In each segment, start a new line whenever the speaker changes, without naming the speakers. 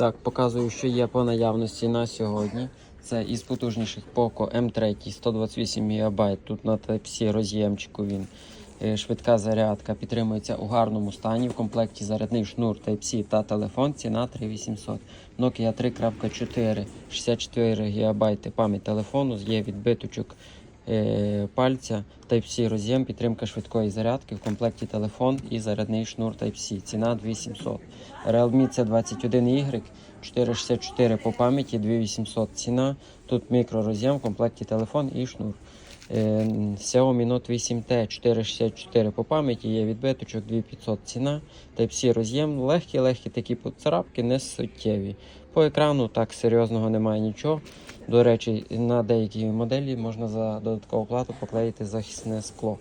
Так, показую, що є по наявності на сьогодні. Це із потужніших Poco M3 128 ГБ. Тут на Type-C роз'ємчику він. Е, Швидка зарядка підтримується у гарному стані. В комплекті зарядний шнур Type-C та телефон. Ціна 3800. Nokia 3.4, 64 ГБ пам'ять телефону, є відбиточок пальця, Type-C роз'єм, підтримка швидкої зарядки. В комплекті телефон і зарядний шнур Type-C. Ціна 2700. Realme C21Y 464 по пам'яті 2800 ціна. Тут мікророз'єм, в комплекті телефон і шнур. Е, Xiaomi Note 8T 464 по пам'яті, є відбиточок 2500 ціна. Type-C роз'єм, легкі-легкі такі поцарапки, не суттєві. По екрану так серйозного немає нічого. До речі, на деякі моделі можна за додаткову плату поклеїти захисне скло.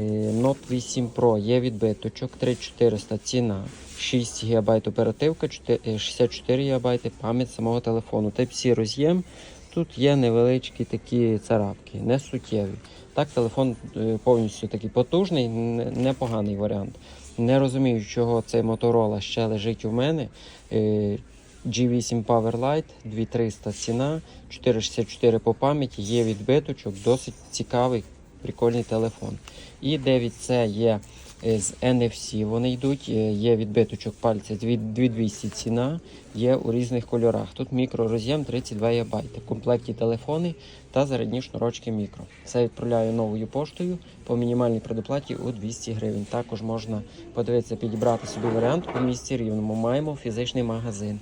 Е, Note 8 Pro є відбиточок 3400 ціна, 6 ГБ оперативка, 4 е, 64 ГБ пам'ять самого телефону. Type-C роз'єм. Тут є невеличкі такі царапки, не суттєві. Так, телефон е, повністю такий потужний, непоганий варіант. Не розумію, чого цей Motorola ще лежить у мене. Е, G8 Powerlite 2300 ціна, 464 по пам'яті, є відбиточок, досить цікавий, прикольний телефон. І 9C є з NFC, вони йдуть, е, є відбиточок пальця 2 2200 ціна, є у різних кольорах. Тут мікророз'єм 32 ГБ. В комплекті телефони та зарядні шнурочки мікро. Це відправляю новою поштою по мінімальній предоплаті у 200 гривень. Також можна подивитися, підібрати собі варіант у місті рівному. Маємо фізичний магазин.